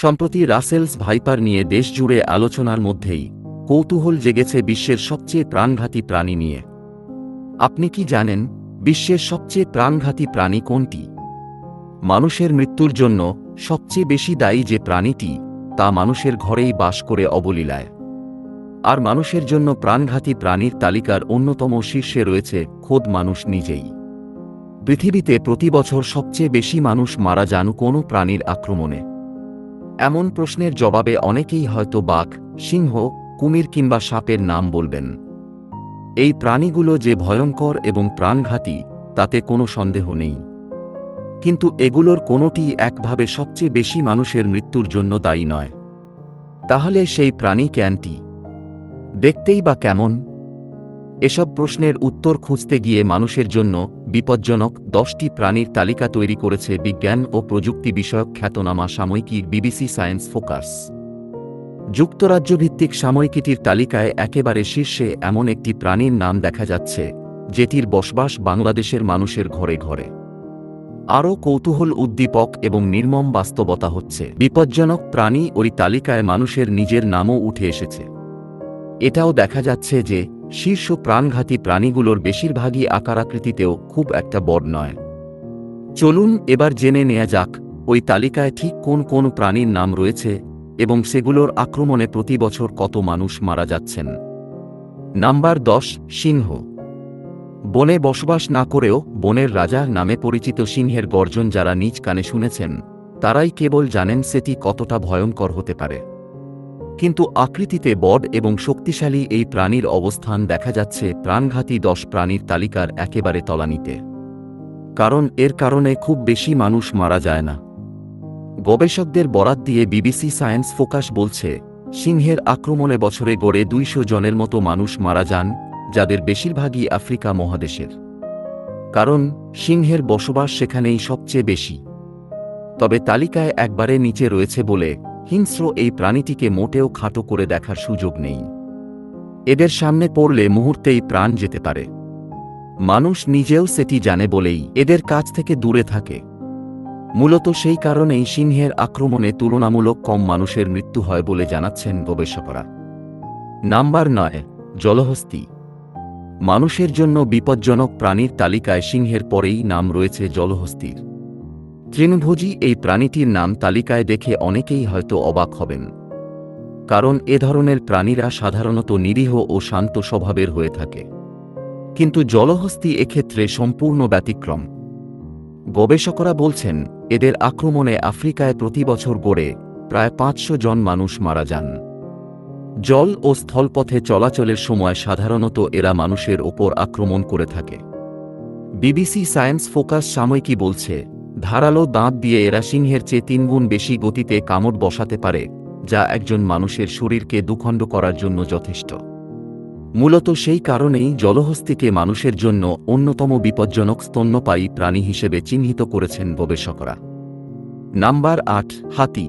সম্প্রতি Russell's viper নিয়ে দেশজুড়ে আলোচনার মধ্যেই কৌতূহল জেগেছে বিশ্বের সবচেয়ে প্রাণঘাতী প্রাণী নিয়ে। আপনি কি জানেন, বিশ্বের সবচেয়ে প্রাণঘাতী প্রাণী কোনটি? মানুষের মৃত্যুর জন্য সবচেয়ে বেশি দায়ী যে প্রাণীটি, তা মানুষের ঘরেই বাস করে অবলীলায়। আর মানুষের জন্য প্রাণঘাতী প্রাণীর তালিকার অন্যতম শীর্ষে রয়েছে খোদ মানুষ নিজেই। পৃথিবীতে প্রতি বছর সবচেয়ে বেশি মানুষ মারা যান কোনো প্রাণীর আক্রমণে। এমন প্রশ্নের জবাবে অনেকেই হয়তো বাঘ, সিংহ, কুমির কিংবা সাপের নাম বলবেন। এই প্রাণীগুলো যে ভয়ঙ্কর এবং প্রাণঘাতী, তাতে কোনো সন্দেহ নেই। কিন্তু এগুলোর কোনোটি একভাবে সবচেয়ে বেশি মানুষের মৃত্যুর জন্য দায়ী নয়। তাহলে সেই প্রাণী ক্যানটি দেখতেই বা কেমন? এসব প্রশ্নের উত্তর খুঁজতে গিয়ে মানুষের জন্য বিপজ্জনক দশটি প্রাণীর তালিকা তৈরি করেছে বিজ্ঞান ও প্রযুক্তি বিষয়ক খ্যাতনামা সাময়িকী বিবিসি সায়েন্স ফোকাস। যুক্তরাজ্যভিত্তিক সাময়িকীটির তালিকায় একেবারে শীর্ষে এমন একটি প্রাণীর নাম দেখা যাচ্ছে, যেটির বসবাস বাংলাদেশের মানুষের ঘরে ঘরে। আরও কৌতূহল উদ্দীপক এবং নির্মম বাস্তবতা হচ্ছে। বিপজ্জনক প্রাণী ওই তালিকায় মানুষের নিজের নামও উঠে এসেছে। এটাও দেখা যাচ্ছে যে শীর্ষ প্রাণঘাতী প্রাণীগুলোর বেশিরভাগই আকারাকৃতিতেও খুব একটা বড় নয়। চলুন এবার জেনে নেওয়া যাক, ওই তালিকায় ঠিক কোন কোন প্রাণীর নাম রয়েছে এবং সেগুলোর আক্রমণে প্রতি বছর কত মানুষ মারা যাচ্ছেন। নাম্বার দশ, সিংহ। বনে বসবাস না করেও বনের রাজা নামে পরিচিত সিংহের গর্জন যারা নিজ কানে শুনেছেন, তারাই কেবল জানেন সেটি কতটা ভয়ঙ্কর হতে পারে। কিন্তু আকৃতিতে বড এবং শক্তিশালী এই প্রাণীর অবস্থান দেখা যাচ্ছে প্রাণঘাতী দশ প্রাণীর তালিকার একেবারে তলানিতে। কারণ এর কারণে খুব বেশি মানুষ মারা যায় না। গবেষকদের বরাত দিয়ে বিবিসি সায়েন্স ফোকাস বলছে, সিংহের আক্রমণে বছরে গড়ে দুইশো জনের মতো মানুষ মারা যান, যাদের বেশিরভাগই আফ্রিকা মহাদেশের। কারণ সিংহের বসবাস সেখানেই সবচেয়ে বেশি। তবে তালিকায় একবারে নিচে রয়েছে বলে হিংস্র এই প্রাণীটিকে মোটেও খাটো করে দেখার সুযোগ নেই। এদের সামনে পড়লে মুহূর্তেই প্রাণ যেতে পারে। মানুষ নিজেও সেটি জানে বলেই এদের কাছ থেকে দূরে থাকে। মূলত সেই কারণেই সিংহের আক্রমণে তুলনামূলক কম মানুষের মৃত্যু হয় বলে জানাচ্ছেন গবেষকরা। নাম্বার নয়, জলহস্তি। মানুষের জন্য বিপজ্জনক প্রাণীর তালিকায় সিংহের পরেই নাম রয়েছে জলহস্তির। তৃণভোজী এই প্রাণীটির নাম তালিকায় দেখে অনেকেই হয়তো অবাক হবেন। কারণ এ ধরনের প্রাণীরা সাধারণত নিরীহ ও শান্ত স্বভাবের হয়ে থাকে। কিন্তু জলহস্তি এক্ষেত্রে সম্পূর্ণ ব্যতিক্রম। গবেষকরা বলছেন, এদের আক্রমণে আফ্রিকায় প্রতি বছর গড়ে প্রায় পাঁচশো জন মানুষ মারা যান। জল ও স্থলপথে চলাচলের সময় সাধারণত এরা মানুষের ওপর আক্রমণ করে থাকে। বিবিসি সায়েন্স ফোকাস সাময়িকী বলছে ধারালো দাঁত দিয়ে এরা সিংহের চেয়ে তিনগুণ বেশি গতিতে কামড় বসাতে পারে, যা একজন মানুষের শরীরকে দুখণ্ড করার জন্য যথেষ্ট। মূলত সেই কারণেই জলহস্তিকে মানুষের জন্য অন্যতম বিপজ্জনক স্তন্যপায়ী প্রাণী হিসেবে চিহ্নিত করেছেন গবেষকরা। নাম্বার আট, হাতি।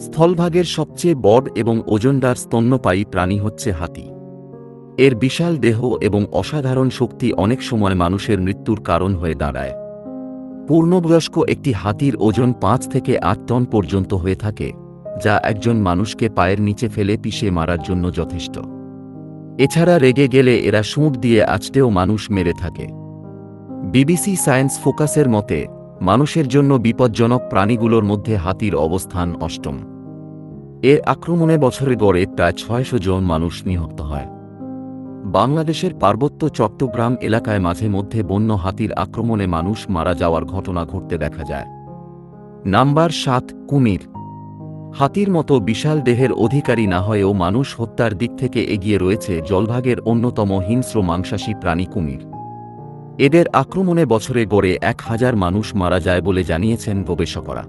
স্থলভাগের সবচেয়ে বড় এবং ওজনদার স্তন্যপায়ী প্রাণী হচ্ছে হাতি। এর বিশাল দেহ এবং অসাধারণ শক্তি অনেক সময় মানুষের মৃত্যুর কারণ হয়ে দাঁড়ায়। পূর্ণবয়স্ক একটি হাতির ওজন পাঁচ থেকে আট টন পর্যন্ত হয়ে থাকে, যা একজন মানুষকে পায়ের নিচে ফেলে পিষে মারার জন্য যথেষ্ট। এছাড়া রেগে গেলে এরা সুঁট দিয়ে আছটেও মানুষ মেরে থাকে। বিবিসি সায়েন্স ফোকাসের মতে, মানুষের জন্য বিপজ্জনক প্রাণীগুলোর মধ্যে হাতির অবস্থান অষ্টম। এর আক্রমণে বছরে গড়ে প্রায় ছয়শো জন মানুষ নিহত হয়। বাংলাদেশের পার্বত্য চট্টগ্রাম এলাকায় মাঝে মধ্যে বন্য হাতির আক্রমণে মানুষ মারা যাওয়ার ঘটনা ঘটতে দেখা যায়। নাম্বার সাত, কুমির। হাতির মতো বিশাল দেহের অধিকারী না হয়েও মানুষ হত্যার দিক থেকে এগিয়ে রয়েছে জলভাগের অন্যতম হিংস্র মাংসাশী প্রাণী কুমির। এদের আক্রমণে বছরে গড়ে এক হাজার মানুষ মারা যায় বলে জানিয়েছেন গবেষকরা।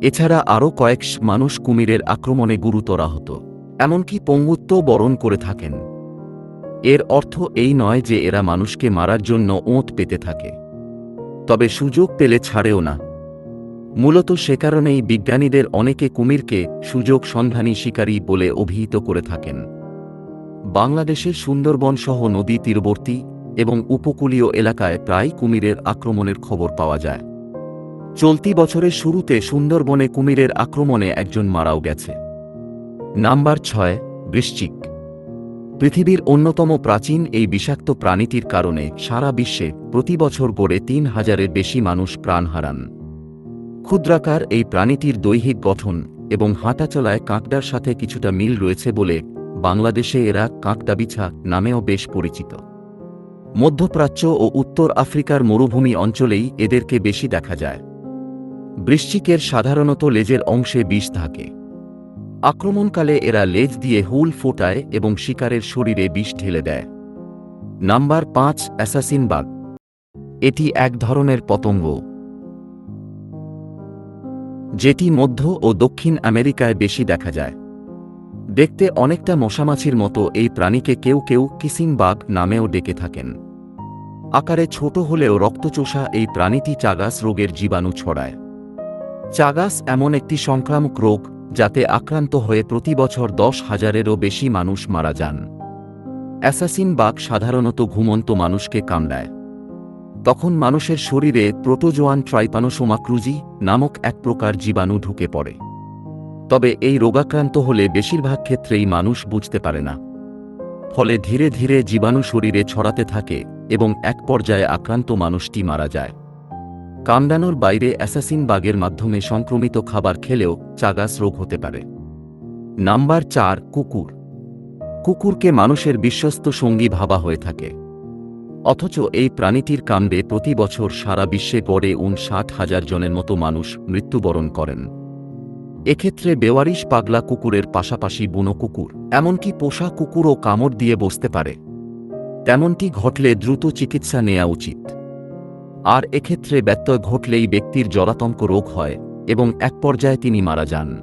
এছাড়া আরও কয়েক মানুষ কুমিরের আক্রমণে গুরুতর আহত। এমনকি পঙ্গুত্ব বরণ করে থাকেন। এর অর্থ এই নয় যে এরা মানুষকে মারার জন্য ওঁত পেতে থাকে। তবে সুযোগ পেলে ছাড়েও না। মূলত সে কারণেই বিজ্ঞানীদের অনেকে কুমিরকে সুযোগ সন্ধানী শিকারী বলে অভিহিত করে থাকেন। বাংলাদেশের সুন্দরবন সহ নদী তীরবর্তী এবং উপকূলীয় এলাকায় প্রায় কুমিরের আক্রমণের খবর পাওয়া যায়। চলতি বছরের শুরুতে সুন্দরবনে কুমিরের আক্রমণে একজন মারাও গেছে। নাম্বার ছয়, বৃশ্চিক। পৃথিবীর অন্যতম প্রাচীন এই বিষাক্ত প্রাণীটির কারণে সারা বিশ্বে প্রতি বছর গড়ে তিন হাজারের বেশি মানুষ প্রাণ হারান। ক্ষুদ্রাকার এই প্রাণীটির দৈহিক গঠন এবং হাঁটাচলায় কাঁকড়ার সাথে কিছুটা মিল রয়েছে বলে বাংলাদেশে এরা কাঁকড়াবিছা নামেও বেশ পরিচিত। মধ্যপ্রাচ্য ও উত্তর আফ্রিকার মরুভূমি অঞ্চলেই এদেরকে বেশি দেখা যায়। বৃশ্চিকের সাধারণত লেজের অংশে বিষ থাকে। আক্রমণকালে এরা লেজ দিয়ে হুল ফোটায় এবং শিকারের শরীরে বিষ ঢেলে দেয়। নাম্বার পাঁচ, অ্যাসাসিন বাগ এটি এক ধরনের পতঙ্গ। যেটি মধ্য ও দক্ষিণ আমেরিকায় বেশি দেখা যায়। দেখতে অনেকটা মশামাছির মতো এই প্রাণীকে কেউ কেউ কিসিং বাগ নামেও ডেকে থাকেন। আকারে ছোট হলেও রক্তচোষা এই প্রাণীটি চাগাস রোগের জীবাণু ছড়ায়। চাগাস এমন একটি সংক্রামক রোগ যাতে আক্রান্ত হয়ে প্রতি বছর দশ হাজারেরও বেশি মানুষ মারা যান। অ্যাসাসিন বাঘ সাধারণত ঘুমন্ত মানুষকে কামড়ায়। তখন মানুষের শরীরে প্রোটোজোয়ান ট্রাইপানোসোমাক্রুজি নামক এক প্রকার জীবাণু ঢুকে পড়ে। তবে এই রোগাক্রান্ত হলে বেশিরভাগ ক্ষেত্রেই মানুষ বুঝতে পারে না। ফলে ধীরে ধীরে জীবাণু শরীরে ছড়াতে থাকে এবং এক পর্যায়ে আক্রান্ত মানুষটি মারা যায়। কামড়ানোর বাইরে অ্যাসাসিন বাগের মাধ্যমে সংক্রমিত খাবার খেলেও চাগাস রোগ হতে পারে। নাম্বার চার, কুকুর। কুকুরকে মানুষের বিশ্বস্ত সঙ্গী ভাবা হয়ে থাকে। অথচ এই প্রাণীটির কাণ্ডে প্রতি বছর সারা বিশ্বে গড়ে ষাট হাজার জনের মতো মানুষ মৃত্যুবরণ করেন। এক্ষেত্রে বেওয়ারিশ পাগলা কুকুরের পাশাপাশি বুনো কুকুর, এমনকি পোষা কুকুরও কামড় দিয়ে বসতে পারে। তেমনটি ঘটলে দ্রুত চিকিৎসা নেওয়া উচিত। আর এক্ষেত্রে ব্যত্যয় ঘটলেই ব্যক্তির জলাতঙ্ক রোগ হয় এবং এক পর্যায়ে তিনি মারা যান।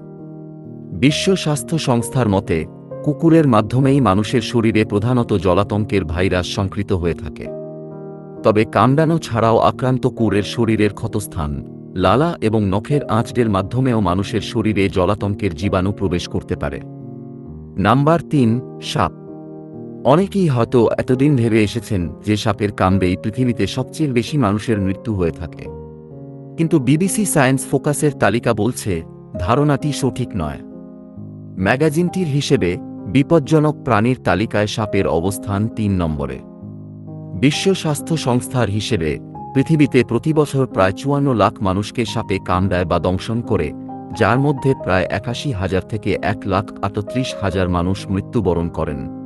বিশ্ব স্বাস্থ্য সংস্থার মতে, কুকুরের মাধ্যমেই মানুষের শরীরে প্রধানত জলাতঙ্কের ভাইরাস সংকৃত হয়ে থাকে। তবে কামড়ানো ছাড়াও আক্রান্ত কুকুরের শরীরের ক্ষতস্থান, লালা এবং নখের আঁচড়ের মাধ্যমেও মানুষের শরীরে জলাতঙ্কের জীবাণু প্রবেশ করতে পারে। নাম্বার তিন, সাপ। অনেকেই হয়তো এতদিন ভেবে এসেছেন যে সাপের কামড়েই পৃথিবীতে সবচেয়ে বেশি মানুষের মৃত্যু হয়ে থাকে। কিন্তু বিবিসি সায়েন্স ফোকাসের তালিকা বলছে, ধারণাটি সঠিক নয়। ম্যাগাজিনটির হিসেবে, বিপজ্জনক প্রাণীর তালিকায় সাপের অবস্থান তিন নম্বরে। বিশ্ব স্বাস্থ্য সংস্থার হিসেবে, পৃথিবীতে প্রতিবছর প্রায় চুয়ান্ন লাখ মানুষকে সাপে কামড়ায় বা দংশন করে, যার মধ্যে প্রায় একাশি হাজার থেকে এক লাখ আটত্রিশ হাজার মানুষ মৃত্যুবরণ করেন।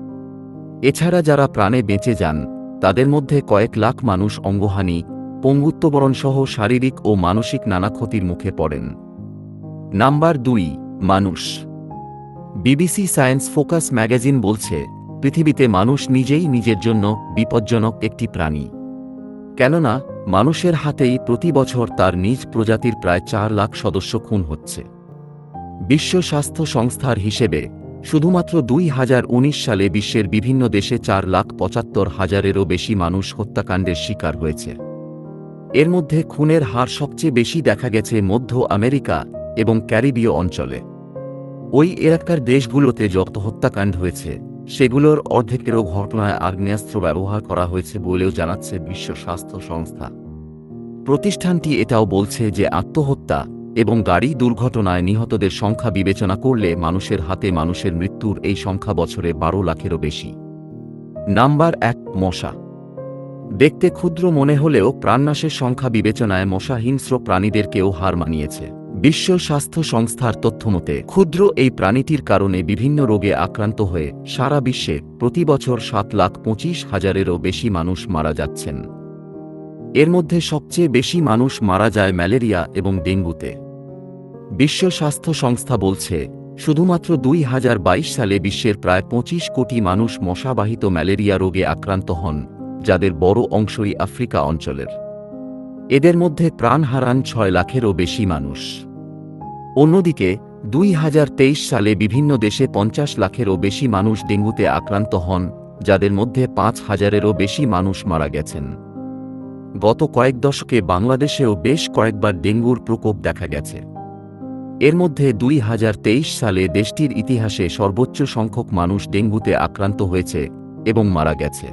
এছাড়া যারা প্রাণে বেঁচে যান, তাদের মধ্যে কয়েক লাখ মানুষ অঙ্গহানি পঙ্গুত্ববরণ সহ শারীরিক ও মানসিক নানা ক্ষতির মুখে পড়েন। নাম্বার দুই, মানুষ। বিবিসি সায়েন্স ফোকাস ম্যাগাজিন বলছে, পৃথিবীতে মানুষ নিজেই নিজের জন্য বিপজ্জনক একটি প্রাণী। কেননা, মানুষের হাতেই প্রতি বছর তার নিজ প্রজাতির প্রায় চার লাখ সদস্য খুন হচ্ছে। বিশ্ব স্বাস্থ্য সংস্থার হিসেবে শুধুমাত্র দুই হাজার উনিশ সালে বিশ্বের বিভিন্ন দেশে চার লাখ পঁচাত্তর হাজারেরও বেশি মানুষ হত্যাকাণ্ডের শিকার হয়েছে। এর মধ্যে খুনের হার সবচেয়ে বেশি দেখা গেছে মধ্য আমেরিকা এবং ক্যারিবীয় অঞ্চলে। ওই এলাকার দেশগুলোতে যত হত্যাকাণ্ড হয়েছে, সেগুলোর অর্ধেকেরও ঘটনায় আগ্নেয়াস্ত্র ব্যবহার করা হয়েছে বলেও জানাচ্ছে বিশ্ব স্বাস্থ্য সংস্থা। প্রতিষ্ঠানটি এটাও বলছে যে আত্মহত্যা এবং গাড়ি দুর্ঘটনায় নিহতদের সংখ্যা বিবেচনা করলে মানুষের হাতে মানুষের মৃত্যুর এই সংখ্যা বছরে বারো লাখেরও বেশি। নাম্বার এক, মশা। দেখতে ক্ষুদ্র মনে হলেও প্রাণনাশের সংখ্যা বিবেচনায় মশা হিংস্র প্রাণীদেরকেও হার মানিয়েছে। বিশ্ব স্বাস্থ্য সংস্থার তথ্যমতে, ক্ষুদ্র এই প্রাণীটির কারণে বিভিন্ন রোগে আক্রান্ত হয়ে সারা বিশ্বে প্রতি বছর সাত লাখ পঁচিশ হাজারেরও বেশি মানুষ মারা যাচ্ছেন। এর মধ্যে সবচেয়ে বেশি মানুষ মারা যায় ম্যালেরিয়া এবং ডেঙ্গুতে। বিশ্ব স্বাস্থ্য সংস্থা বলছে, শুধুমাত্র দুই হাজার বাইশ সালে বিশ্বের প্রায় পঁচিশ কোটি মানুষ মশাবাহিত ম্যালেরিয়া রোগে আক্রান্ত হন, যাদের বড় অংশই আফ্রিকা অঞ্চলের। এদের মধ্যে প্রাণ হারান ছয় লাখেরও বেশি মানুষ। অন্যদিকে, দুই হাজার তেইশ সালে বিভিন্ন দেশে পঞ্চাশ লাখেরও বেশি মানুষ ডেঙ্গুতে আক্রান্ত হন, যাদের মধ্যে পাঁচ হাজারেরও বেশি মানুষ মারা গেছেন। গত কয়েক দশকে বাংলাদেশেও বেশ কয়েকবার ডেঙ্গুর প্রকোপ দেখা গেছে। এর মধ্যে দুই হাজার তেইশ সালে দেশটির ইতিহাসে সর্বোচ্চ সংখ্যক মানুষ ডেঙ্গুতে আক্রান্ত হয়েছে এবং মারা গেছে।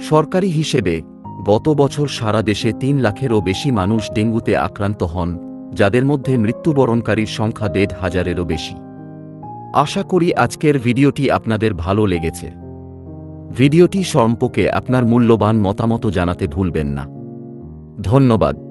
সরকারি হিসেবে, গত বছর সারা দেশে তিন লাখেরও বেশি মানুষ ডেঙ্গুতে আক্রান্ত হন, যাদের মধ্যে মৃত্যুবরণকারীর সংখ্যা দেড় হাজারেরও বেশি। আশা করি আজকের ভিডিওটি আপনাদের ভালো লেগেছে। ভিডিওটি সম্পর্কে আপনার মূল্যবান মতামত জানাতে ভুলবেন না। ধন্যবাদ।